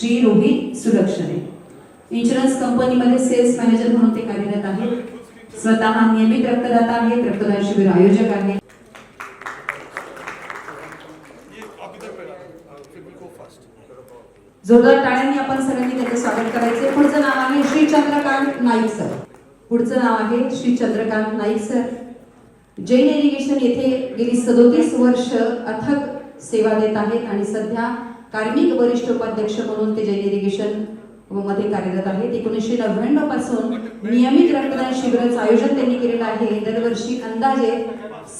Shri Rohit Sulakshane insurance कंपनीमध्ये sales manager म्हणून ते कार्यरत आहेत स्वतः नियमित रक्तदाता आहेत रक्तदान शिबिर आयोजक आहेत जोरदार टाळ्यांनी आपण सगळ्यांनी त्याचं स्वागत करायचे पुढचं नाव आहे श्री चंद्रकांत नाईक सर. पुढचं नाव आहे श्री चंद्रकांत नाईक सर. जैन एज्युकेशन येथे गेली सदोतीस वर्ष अथक सेवा देत आहेत आणि सध्या कार्मिक वरिष्ठ उपाध्यक्ष म्हणून ते जैन इरिगेशनमध्ये कार्यरत आहेत एकोणीसशे नव्याण्णवपासून नियमित रक्तदान शिबिराचं आयोजन त्यांनी केलेलं आहे. दरवर्षी अंदाजे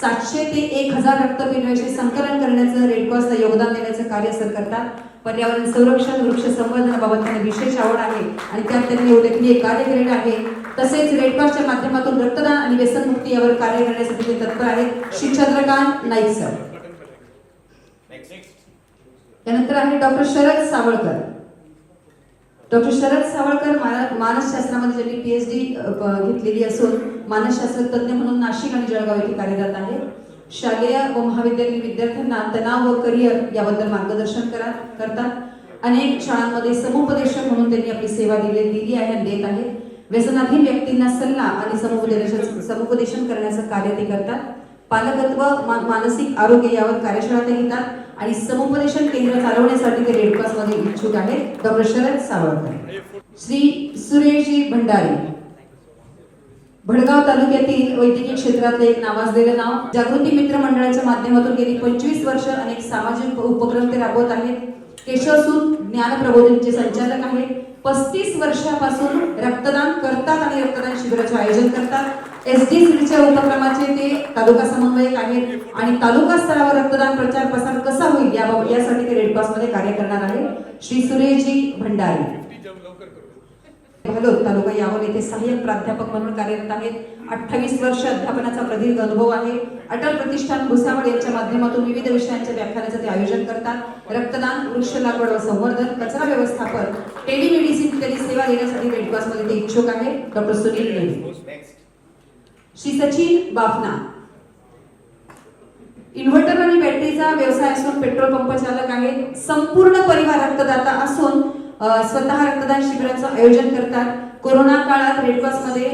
सातशे ते एक हजार रक्तपेढ्याचे संकलन करण्याचं रेडक्रॉसला योगदान देण्याचं कार्य सर करतात. पर्यावरण संरक्षण वृक्ष संवर्धनाबाबत त्यांना विशेष आवड आहे आणि त्यात त्यांनी उल्लेखनीय कार्य केलेलं आहे. तसेच रेडक्रॉसच्या माध्यमातून रक्तदान आणि व्यसनमुक्ती यावर कार्य करण्यासाठी ते तत्पर आहेत श्री चंद्रकांत नाईक सर. त्यानंतर आहे डॉक्टर शरद सावळकर. डॉक्टर शरद सावळकर मानसशास्त्रामध्ये ज्यांनी पी एच डी घेतलेली असून मानसशास्त्र तज्ज्ञ म्हणून नाशिक आणि जळगाव येथे कार्यरत आहे. शालेय व महाविद्यालयीन विद्यार्थ्यांना तणाव व करिअर याबद्दल मार्गदर्शन करा करतात. अनेक शाळांमध्ये समुपदेशक म्हणून त्यांनी आपली सेवा दिली दिली आहे आणि देत आहे. व्यसनाधीन व्यक्तींना सल्ला आणि समुपदेशन समुपदेशन करण्याचं कार्य ते करतात. पालकत्व मानसिक आरोग्य यावर कार्यशाळा ते घेतात. आणि समुपदेशन केंद्र चालवण्यासाठी ते रेडक्रॉसमध्ये इच्छुक आहेत. डॉक्टर शरद सावरकर. श्री सुरेशजी भंडारी. भडगाव तालुक्यातील वैद्यकीय क्षेत्रातले एक नावाजलेलं नाव. जागृती मित्र मंडळाच्या माध्यमातून गेली पंचवीस वर्ष अनेक सामाजिक उपक्रम ते राबवत आहेत. केशवसूत ज्ञान प्रबोधनचे संचालक आहेत. पस्तीस वर्षापासून रक्तदान करतात आणि रक्तदान शिबिराचे आयोजन करतात. एस डी सीच्या उपक्रमाचे ते तालुका समन्वयक आहेत आणि तालुका स्तरावर रक्तदान प्रचार प्रसार कसा होईल याबाबत यासाठी ते रेडक्रॉसमध्ये कार्य करणार आहे. श्री सुरेशजी भंडारी ती जब लवकर करो हॅलो तालुका यावल येथे सहाय्यक प्राध्यापक म्हणून कार्यरत आहेत. अठ्ठावीस वर्ष अध्यापनाचा प्रदीर्घ अनुभव आहे. अटल प्रतिष्ठान भुसावळ यांच्या माध्यमातून विविध विषयांच्या व्याख्यानाचं ते आयोजन करतात. रक्तदान वृक्ष लागवड व संवर्धन कचरा व्यवस्थापन टेलिमेडिसिन इत्यादी सेवा देण्यासाठी रेडक्रॉसमध्ये ते इच्छुक आहे डॉक्टर सुनील श्री सचिन बाफना. इन्व्हर्टर आणि बॅटरीचा व्यवसाय असून पेट्रोल पंप चालक आहे संपूर्ण परिवार रक्तदाता असून स्वतः रक्तदान शिबिराचं आयोजन करतात. कोरोना काळात रेडक्रॉसमध्ये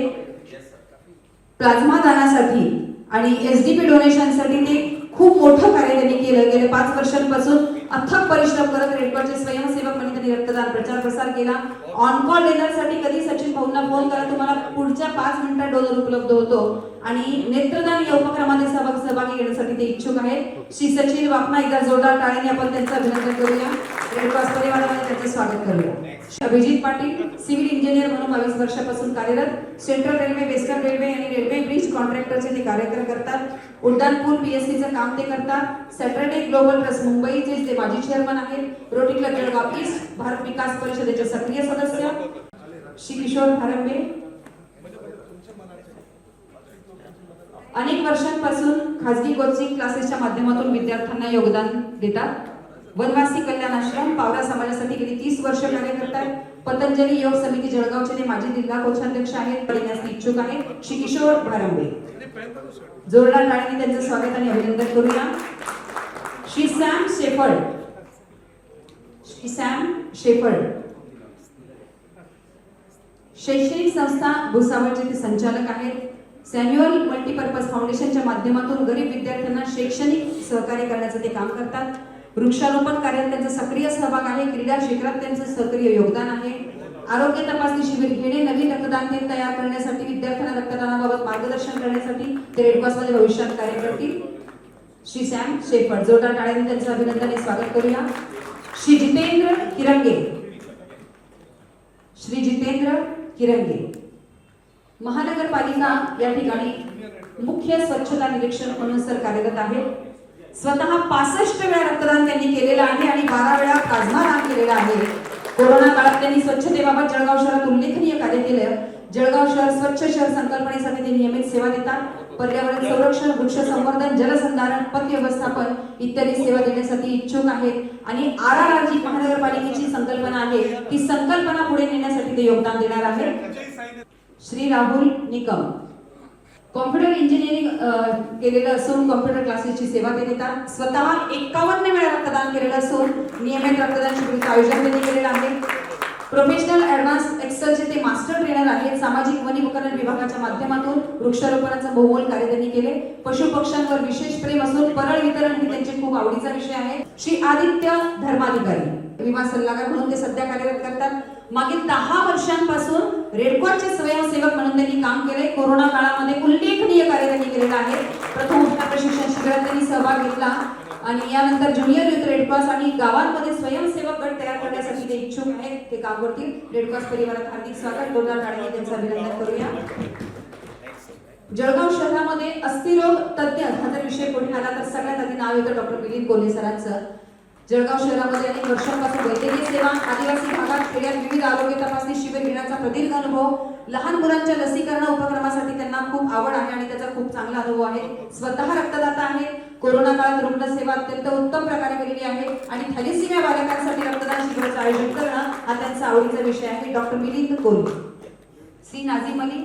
प्लाझ्मा दानासाठी आणि एस डी पी डोनेशनसाठी ते खूप मोठं कार्य त्यांनी केलं. गेले पाच वर्षांपासून अथक परिश्रम करत रेडक्रॉसचे स्वयंसेवक म्हणून त्यांनी रक्तदान प्रचार प्रसार केला. ऑन कॉल डिनरसाठी कधी सचिन भाऊंना फोन करा तुम्हाला पुढच्या पाच मिनिटात डोनर उपलब्ध होतो. आणि नेत्रदान या उपक्रमामध्ये सहभाग सहभागी घेण्यासाठी ते इच्छुक आहेत. श्री सचिन वापना एकदा जोरदार टाळ्याने आपण त्यांचं अभिनंदन करूया. रेडक्रॉस परिवारामध्ये त्यांचं स्वागत करूया. अभिजित पाटील सिव्हिल इंजिनियर म्हणून बावीस वर्षापासून कार्यरत सेंट्रल रेल्वे वेस्टर्न रेल्वे आणि रेल्वे ब्रिज कॉन्ट्रॅक्टरचे ते कार्यक्रम करतात. उड्डाण पूल पीएससीचं काम ते करतात. सॅटर्डे ग्लोबल ट्रस्ट मुंबईचे ते माजी चेअरमन आहेत. Rotary club Jalgaon east Bharat Vikas परिषदेचे सक्रिय सदस्य. श्री किशोर फारंबे अनेक वर्षांपासून खाजगी कोचिंग क्लासेसच्या माध्यमातून विद्यार्थ्यांना योगदान देतात. वनवासी कल्याण आश्रम पावरा समाजासाठी गेली तीस वर्ष कार्य करतात पतंजली योग समिती जळगावचे ते माजी जिल्हा कोषाध्यक्ष आहेत पडण्यास इच्छुक आहेत. श्री किशोर भारंबे. जोरदार टाळीने त्यांचं स्वागत आणि अभिनंदन करूया. Shri Sam Shepherd Shri Sam Shepherd शैक्षणिक संस्था भुसावळचे ते संचालक आहेत. सॅन्युअल मल्टीपर्पज फाउंडेशनच्या माध्यमातून गरीब विद्यार्थ्यांना शैक्षणिक सहकार्य करण्याचं ते काम करतात. वृक्षारोपण कार्यात त्यांचा सक्रिय सहभाग आहे. क्रीडा क्षेत्रात त्यांचं सक्रिय योगदान आहे. आरोग्य तपासणी शिबिर घेणे नवीन रक्तदान केंद्र तयार करण्यासाठी विद्यार्थ्यांना रक्तदानाबाबत मार्गदर्शन करण्यासाठी ते रेडक्रॉसमध्ये भविष्यात कार्य करतील. श्री सॅम शेफर्ड जोरदार टाळ्यांनी त्यांचं अभिनंदन आणि स्वागत करूया. श्री जितेंद्र किरंगे. श्री जितेंद्र किरंगे. महानगरपालिका या ठिकाणी मुख्य स्वच्छता निरीक्षक म्हणून सर कार्यरत आहे स्वतः पासष्ट वेळा रक्तदान त्यांनी केलेलं आहे आणि बारा वेळा काजमा दान केलेलं आहे. कोरोना काळात त्यांनी स्वच्छतेबाबत जळगाव शहरात उल्लेखनीय कार्य केलं. जळगाव शहर स्वच्छ शहर संकल्पनेसाठी ते नियमित सेवा देतात. पर्यावरण संरक्षण वृक्ष संवर्धन जलसंधारण पथ व्यवस्थापन इत्यादी सेवा देण्यासाठी इच्छुक आहेत. आणि आर आर आर जी महानगरपालिकेची संकल्पना आहे. ती संकल्पना पुढे नेण्यासाठी ते योगदान देणार आहे श्री राहुल निकम. कॉम्प्युटर इंजिनिअरिंग केलेलं असून कॉम्प्युटर क्लासेसची सेवा ते देतात स्वतः एकावन्न वेळा रक्तदान केलेलं असून नियमित रक्तदान शिबिराचं आयोजन त्यांनी केलेलं आहे. प्रोफेशनल ऍडव्हान्स एक्सलचे ते मास्टर ट्रेनर आहेत. सामाजिक वनीकरण विभागाच्या माध्यमातून वृक्षारोपणाचं बहुमोल कार्य त्यांनी केले. पशु पक्ष्यांवर विशेष प्रेम असून परळ वितरण ही त्यांचे खूप आवडीचा विषय आहे. श्री आदित्य धर्माधिकारी. विमा सल्लागार म्हणून ते सध्या कार्यरत करतात. मागील दहा वर्षांपासून रेडक्रॉसचे स्वयंसेवक म्हणून त्यांनी काम केले. कोरोना काळामध्ये उल्लेखनीय कार्य त्यांनी केलेलं आहे प्रथम प्रशिक्षण शिबिरात त्यांनी सहभाग घेतला. आणि यानंतर ज्युनियर युथ रेडक्रॉस आणि गावांमध्ये स्वयंसेवक गट तयार करण्यासाठी इच्छुक आहेत ते काम करतील. रेडक्रॉस परिवारात हार्दिक स्वागत. गोदार राणे त्यांचं अभिनंदन करूया. जळगाव शहरामध्ये अस्थिरोग तज्ज्ञ हा जर विषय कोणी आला तर सगळ्यात आधी नाव येतं डॉक्टर मिलिंद कोल्हे सरांचं. जळगाव शहरामध्ये अनेक वर्षांपासून वैद्यकीय सेवा आदिवासी भागात खेड्यात विविध आरोग्य तपासणी शिबिर घेण्याचा प्रदीर्घ अनुभव. लहान मुलांच्या लसीकरण उपक्रमासाठी त्यांना खूप आवड आहे आणि त्याचा खूप चांगला अनुभव आहे. स्वतः रक्तदाता आहेत कोरोना काळात रुग्णसेवा अत्यंत उत्तम प्रकारे केलेली आहे. आणि थॅलिसिमिया बालकांसाठी रक्तदान शिबिराचं आयोजन करणं हा त्यांचा आवडीचा विषय आहे. Doctor Milind Kol C Nazim Ali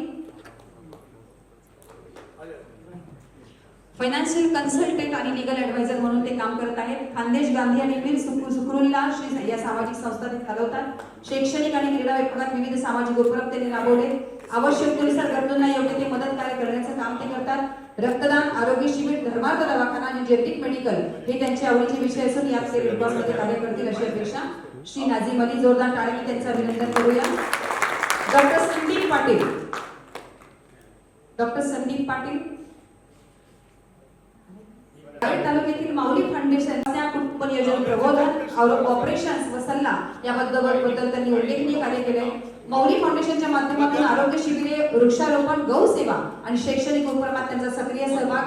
financial consultant आणि लिगल ऍडवायझर म्हणून ते काम करत आहेत. खानदेश गांधी आणि वीर सुक्रुल्ला श्री या सामाजिक संस्था ते चालवतात. शैक्षणिक आणि क्रीडा विभागात विविध सामाजिक उपक्रम त्यांनी राबवले. आवश्यक आवश्यकतेनुसार गरजूंना योग्य ते मदत कार्य करण्याचं काम ते करतात. रक्तदान आरोग्य शिबिर धर्मार्थ दवाखाना आणि जेनेटिक मेडिकल हे त्यांचे आवडीचे विषय असून यात ते विभागामध्ये कार्य करतील अशी अपेक्षा. श्री नाझीम अली जोरदार टाळ्यांनी त्यांचं अभिनंदन करूया. डॉक्टर संदीप पाटील. डॉक्टर संदीप पाटील. तालुक्यातील माऊली फाउंडेशन कुटुंब नियोजन प्रबोधन और ऑपरेशन्स व सल्ला याबद्दल बद्दल त्यांनी उल्लेखनीय कार्य केले. माऊली फाउंडेशनच्या माध्यमातून आरोग्य शिबिरे वृक्षारोपण गौसेवा आणि शैक्षणिक उपक्रमात त्यांचा सक्रिय सहभाग.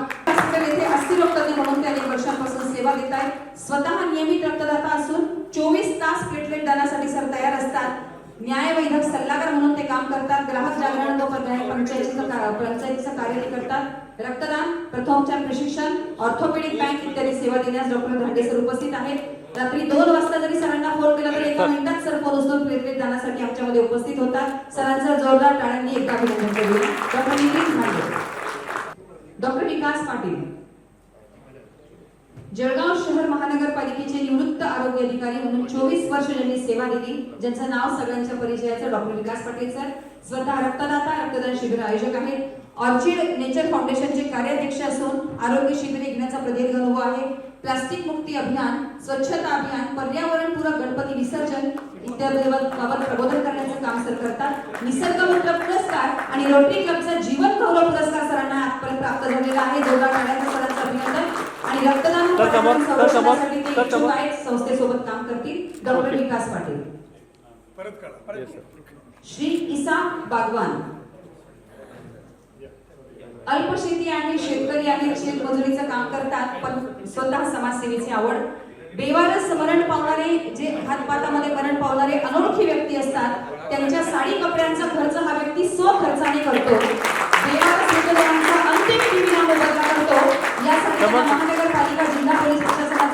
येथे अस्थिरोग तज्ञ म्हणून ते अनेक वर्षांपासून सेवा देत आहेत. स्वतः नियमित रक्तदाता असून चोवीस तास प्लेटलेट दानासाठी सर तयार असतात. न्यायवैधक सल्लागार म्हणून ते काम करतात. ग्राहक जागरण व पंचायतीचं कार्य ते करतात. रक्तदान प्रथमोपचार प्रशिक्षण ऑर्थोपेडिक बँक इत्यादी सेवा देण्यास डॉक्टर धांडे सर उपस्थित आहेत. रात्री दोन वाजता जरी सरांना फोन केला तरी एका मिनिटात सर फोन उचलून प्लेटलेट दानासाठी आमच्यामध्ये उपस्थित होतात. सरांचा जोरदार टाळ्यांनी एकदा अभिनंदन करूया. Doctor Nitin Dhande doctor Vikas Patil. Jalgaon शहर महानगरपालिकेचे निवृत्त आरोग्य अधिकारी म्हणून चोवीस वर्ष ज्यांनी सेवा दिली ज्यांचं नाव सगळ्यांच्या परिचयाचं डॉक्टर विकास पाटील सर. स्वतः रक्तदाता रक्तदान शिबिर आयोजक आहेत. ऑर्चिड नेचर फाउंडेशनचे कार्याध्यक्ष असून आरोग्य शिबिरे घेण्याचा प्रदीर्घ अनुभव आहे. प्लास्टिक मुक्ती अभियान स्वच्छता अभियान पर्यावरणपूरक गणपती विसर्जन इत्यादीवर प्रबोधन करण्याचं काम सर करतात. निसर्ग मित्र पुरस्कार आणि रोटरी क्लबचा जीवन गौरव पुरस्कार सरांना आजपर्यंत प्राप्त झालेला आहे. जोरदार टाळ्यांचं सरांचं अभिनंदन आणि रक्तदान. आहेत. संस्थेसोबत काम करतील. डॉक्टर. विकास पाटील. श्री इसा बागवान. अल्पशेती आहे शेतकरी आहेत शेतमजुरीचं काम करतात पण स्वतः समाजसेवेची आवड. बेवारस मरण पावणारे जे हातपातामध्ये मरण पावणारे अनोळखी व्यक्ती असतात त्यांच्या साडी कपड्यांचा खर्च हा व्यक्ती स्वखर्चाने करतो. बेवारस मृतदेहांचा अंतिम विधी मोबदला करतो. यासाठी महानगरपालिका जिल्हा पोलीस प्रशासनाचं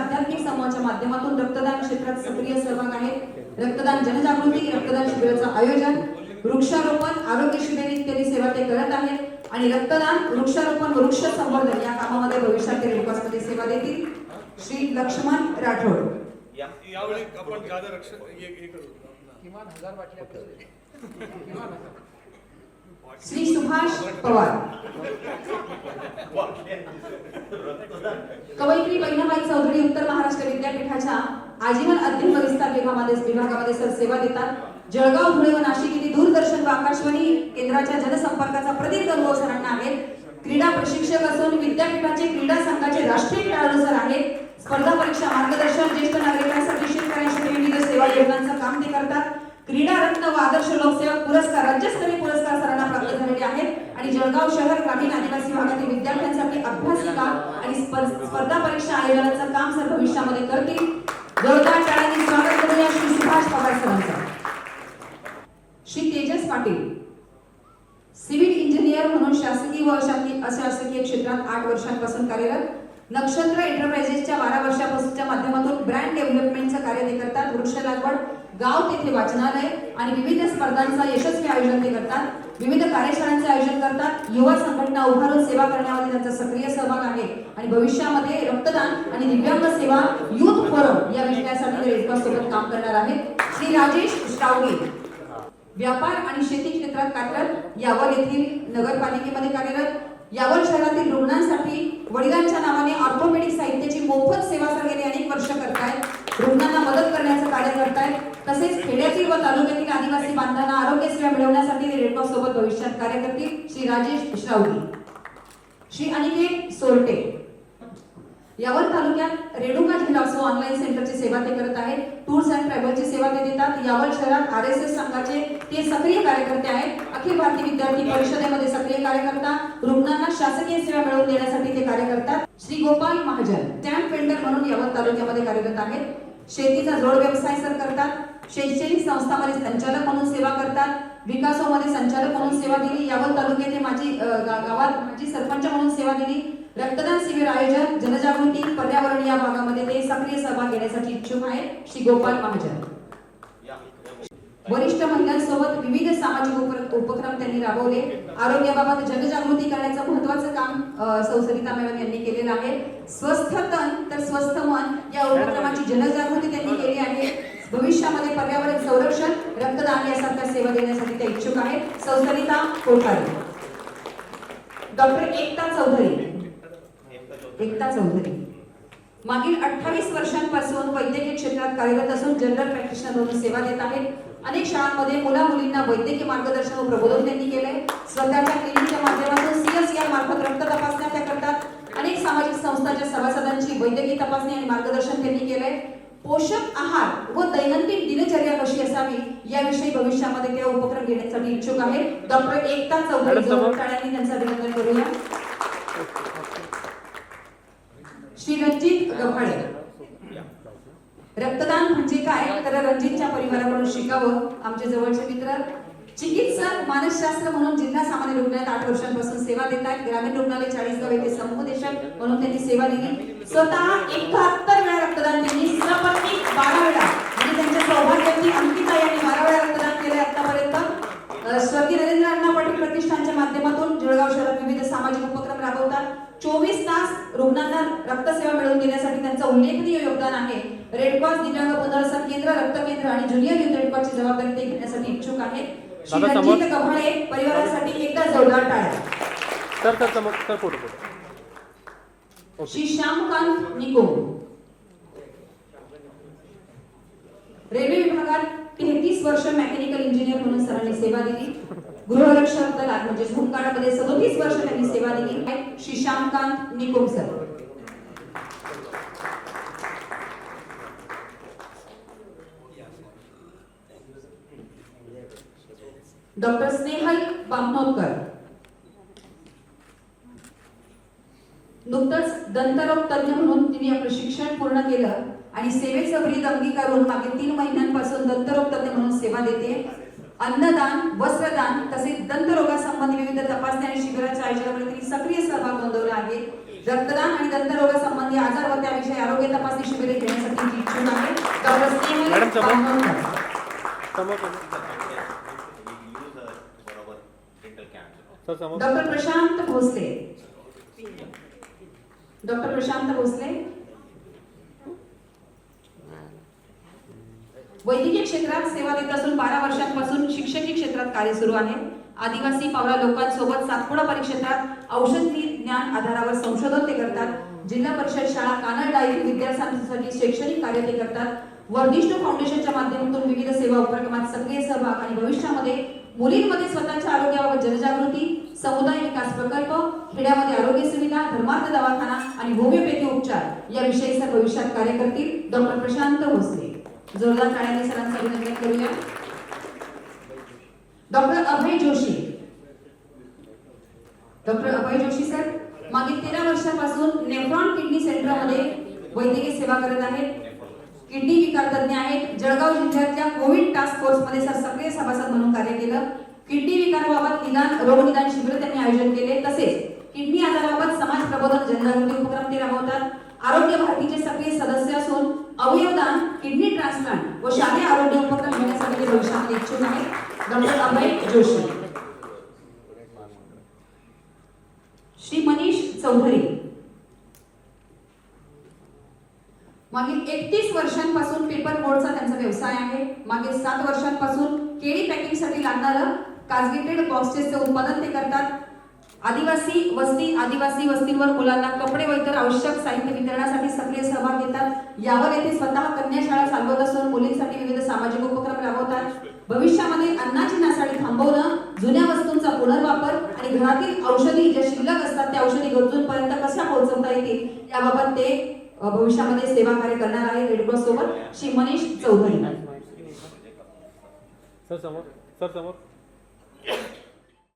आध्यात्मिक समूहाच्या माध्यमातून रक्तदान क्षेत्रात सक्रिय सहभाग आहे. रक्तदान जनजागृती रक्तदान शिबिराचं आयोजन वृक्षारोपण आरोग्य शिबिर इत्यादी सेवा ते करत आहेत. आणि रक्तदान वृक्षारोपण वृक्ष संवर्धन या कामामध्ये भविष्यात ते रेडक्रॉसमध्ये सेवा देतील. श्री लक्ष्मण राठोड. यावेळी आपण जादा रक्षण हे हे करू. श्री सुभाष पवार कवयित्री बहिणाबाई चौधरी उत्तर महाराष्ट्र विद्यापीठाच्या आजीवन अध्ययन व विस्तार विभागामध्ये विभागामध्ये सर सेवा देतात जळगाव धुळे व नाशिक येथे दूरदर्शन व आकाशवाणी केंद्राच्या जनसंपर्काचा प्रदीर्घ अनुभव सरांना आहे क्रीडा प्रशिक्षक असून विद्यापीठाचे क्रीडा संघाचे राष्ट्रीय खेळाडू सर आहेत स्पर्धा परीक्षा मार्गदर्शन ज्येष्ठ नागरिकांसाठी शेतकऱ्यांसाठी विविध सेवा योजनांचं काम ते करतात क्रीडारत्न व आदर्श लोकसेवक पुरस्कार राज्यस्तरीय पुरस्कार सरांना प्राप्त झालेले आहेत. आणि जळगाव शहर ग्रामीण आदिवासी भागातील विद्यार्थ्यांसाठी अभ्यासिका आणि स्पर्धा परीक्षा आयोजनाचं काम सर भविष्यामध्ये करतील. जोरदार टाळ्यांनी स्वागत करूया श्री सुभाष पवार सरांचं. श्री तेजस पाटील सिव्हिल इंजिनियर म्हणून शासकीय व अशासकीय अशासकीय क्षेत्रात आठ वर्षांपासून कार्यरत नक्षत्र एंटरप्राइजेसच्या बारा वर्षापासूनच्या माध्यमातून ब्रँड डेव्हलपमेंटचं कार्य ते करतात. वृक्ष लागवड गाव तेथे वाचनालय आणि विविध स्पर्धांचा यशस्वी आयोजन ते करतात. विविध कार्यशाळांचे आयोजन करतात. युवा संघटना उभारून सेवा करण्यामध्ये त्यांचा सक्रिय सहभाग आहे. आणि भविष्यामध्ये रक्तदान आणि दिव्यांग सेवा युथ फोरम या विषयासाठी रेडक्रॉस सोबत काम करणार आहेत. श्री राजेश श्रावगे. व्यापार आणि शेती क्षेत्रात कार्यरत यावर येथील नगरपालिकेमध्ये कार्यरत यावर शहरातील रुग्णांसाठी वडिलांच्या नावाने ऑर्थोपेडिक साहित्याची मोफत सेवा सर गेली अनेक वर्ष करतायत. रुग्णांना मदत करण्याचं कार्य करतायत. तसेच खेड्यातील व तालुक्यातील आदिवासी बांधवांना आरोग्य सेवा मिळवण्यासाठी रेडक्रॉस सोबत भविष्यात कार्य करतील. श्री राजेश श्रावगी श्री अनिकेत सोरटे. यावर तालुक्यात रेणुका जिल्हा असो ऑनलाईन सेंटरची सेवा ते करत आहेत. टूर्स अँड ट्रॅव्हलची सेवा ते देतात. यावर शहरात आर एस एस संघाचे ते सक्रिय कार्यकर्ते आहेत. अखिल भारतीय विद्यार्थी परिषदेमध्ये सक्रिय कार्य करतात रुग्णांना शासकीय सेवा मिळवून देण्यासाठी ते कार्य करतात. श्री गोपाल महाजन स्टॅम्प वेंडर म्हणून यावर तालुक्यामध्ये कार्यरत आहेत. शेतीचा जोड व्यवसाय सर करतात शैक्षणिक संस्थांमध्ये संचालक म्हणून सेवा करतात विकासामध्ये संचालक म्हणून सेवा दिली यावर तालुक्याचे माझी गावात माझी सरपंच म्हणून सेवा दिली रक्तदान शिबिर आयोजन जनजागृती पर्यावरण या भागामध्ये ते सक्रिय सहभाग घेण्यासाठी इच्छुक आहेत श्री गोपाल महाजन. वरिष्ठ महिलांसोबत विविध सामाजिक उपक्रम त्यांनी राबवले. आरोग्याबाबत जनजागृती करण्याचं महत्वाचं काम संसदिता मॅडम यांनी केलेलं आहे. स्वस्थ तन तर स्वस्थ मन या उपक्रमाची जनजागृती त्यांनी केली आहे. भविष्यामध्ये पर्यावरण संरक्षण रक्तदान यासारख्या सेवा देण्यासाठी त्या इच्छुक आहेत. सौ कोठारी कोठारे. डॉक्टर एकता चौधरी. एकता चौधरी. मागील अठ्ठावीस वर्षांपासून वैद्यकीय क्षेत्रात कार्यरत असून जनरल प्रॅक्टिशनर म्हणून सेवा देत आहेत. अनेक शाळांमध्ये मुला मुलींना वैद्यकीय मार्गदर्शन व प्रबोधन त्यांनी केलंय. स्वतःच्या क्लिनिकच्या माध्यमातून सीएसआर मार्फत रक्त तपासण्या त्या करतात. अनेक सामाजिक संस्थांच्या सभासदांची वैद्यकीय तपासणी आणि मार्गदर्शन त्यांनी केलंय. पोषक आहार व दैनंदिन दिनचर्या कशी असावी याविषयी भविष्यामध्ये ते उपक्रम घेण्यासाठी इच्छुक आहेत. डॉक्टर एकता चौधरी त्यांचं अभिनंदन करूया. श्री रंजित गव्हाळे रक्तदान म्हणजे काय? तर रणजितच्या परिवाराकडून शिकावं आमचे जवळचे मित्र. चिकित्सक मानसशास्त्र म्हणून जिल्हा सामान्य रुग्णालयात आठ वर्षांपासून सेवा देत आहेत. ग्रामीण रुग्णालय चाळीसगाव येथे समुपदेशक म्हणून त्यांनी सेवा दिली. स्वतः एकाहत्तर वेळा रक्तदान त्यांनी सपत्नी बारा वेळा. म्हणजे त्यांच्या सौभाग्याची अंकिता यांनी बारा वेळा रक्तदान केले आतापर्यंत. स्वर्गीय नरेंद्र अण्णा पाटील प्रतिष्ठानच्या माध्यमातून जळगाव शहरात विविध सामाजिक उपक्रम राबवतात. चोवीस तास रुग्णांना रक्तसेवा मिळवून देण्यासाठी त्यांचं उल्लेखनीय योगदान आहे. रेड क्रॉस दिव्यांग पुनर्वसन केंद्र रक्त केंद्र आणि ज्युनियर युथ रेड क्रॉसची जबाबदारी ते घेण्यासाठी इच्छुक आहेत. श्री. रणजित परिवारासाठी एकदा जोरदार टाळ्या. श्री श्यामकांत निकोम. रेल्वे विभागात तेहतीस वर्ष मेकॅनिकल इंजिनियर म्हणून सरांनी सेवा दिली. गृहरक्षक दलात म्हणजे होमगार्डमध्ये सदोतीस वर्ष त्यांनी सेवा दिली. Shri Shyamkant sir doctor Snehal Bamnodkar. नुकतंच दंतरोग तज्ञ म्हणून तिने प्रशिक्षण पूर्ण केलं आणि सेवेचं ब्रीद अंगीकारून मागील तीन महिन्यांपासून दंतरोग तज्ञ म्हणून सेवा देते. अन्नदान वस्त्रदान तसेच दंतरोगासंबंधी विविध तपासणी आणि शिबिराच्या आयोजनामध्ये तिने सक्रिय सहभाग नोंदवला आहे. रक्तदान आणि दंतरोगासंबंधी आजार व त्याविषयी आरोग्य तपासणी शिबिरे घेण्यासाठी इच्छुक आहे. डॉक्टर प्रशांत भोसले. डॉक्टर प्रशांत भोसले. वैद्यकीय क्षेत्रात सेवा देत असून बारा वर्षांपासून शिक्षकी क्षेत्रात कार्य सुरू आहे. आदिवासी पावला लोकांसोबत सातपुडा परिक्षेत्रात औषधी ज्ञान आधारावर संशोधन ते करतात. जिल्हा परिषद शाळा कानडा येथील विद्यार्थ्यांसाठी शैक्षणिक कार्य ते करतात. वर्धिष्ठ फाउंडेशनच्या माध्यमातून विविध सेवा उपक्रमात सक्रिय सहभाग आणि भविष्यामध्ये मुलींमध्ये स्वतःच्या आरोग्याबाबत जनजागृती समुदाय विकास प्रकल्प खेड्यामध्ये आरोग्य सुविधा धर्मार्थ दवाखाना आणि होमिओपॅथी उपचार याविषयी सर भविष्यात कार्य करतील डॉक्टर प्रशांत भोसले. जोरदार टाळ्यांनी सरांचं अभिनंदन करूया. Doctor Abhay Joshi. Doctor Abhay Joshi sir मागील तेरा वर्षापासून नेफ्रॉन किडनी सेंटरमध्ये वैद्यकीय सेवा करत आहेत. किडनी विकार तज्ञ आहेत. जळगाव जिल्ह्यातल्या कोविड टास्क फोर्समध्ये सर सक्रिय सभासद म्हणून कार्य केलं. किडनी विकाराबाबत निदान रोग निदान शिबिर त्यांनी आयोजन केले. तसेच किडनी आजाराबाबत समाज प्रबोधन जनजागृती उपक्रम ते राबवतात. आरोग्य भारतीचे सक्रिय सदस्य असून अवयवदान किडनी ट्रान्सप्लांट व शालेय आरोग्य उपक्रम घेण्यासाठी भविष्यामध्ये इच्छुक आहेत. डॉक्टर अभय जोशी. श्री मनीष चौधरी. मागील एकतीस वर्षांपासून पेपर बोर्डचा त्यांचा व्यवसाय आहे. मागील सात वर्षांपासून केळी पॅकिंगसाठी लागणारं काजगेटेड बॉक्सेसचे उत्पादन ते करतात. आदिवासी वस्ती आदिवासी वस्तींवर मुलांना कपडे व इतर आवश्यक साहित्य वितरणासाठी सक्रिय सहभाग घेतात यावर येथे स्वतः कन्याशाळा चालवत असून मुलींसाठी विविध सामाजिक उपक्रम राबवतात. भविष्यामध्ये अन्नाची नासाडी थांबवणं जुन्या वस्तूंचा पुनर्वापर आणि घरातील औषधी ज्या शिल्लक असतात त्या औषधी गरजूंपर्यंत कशा पोहोचवता येतील याबाबत ते भविष्यामध्ये सेवा कार्य करणार आहे रेडक्रॉस सोबत श्री मनीष चौधरी. सर समोर सर समोर.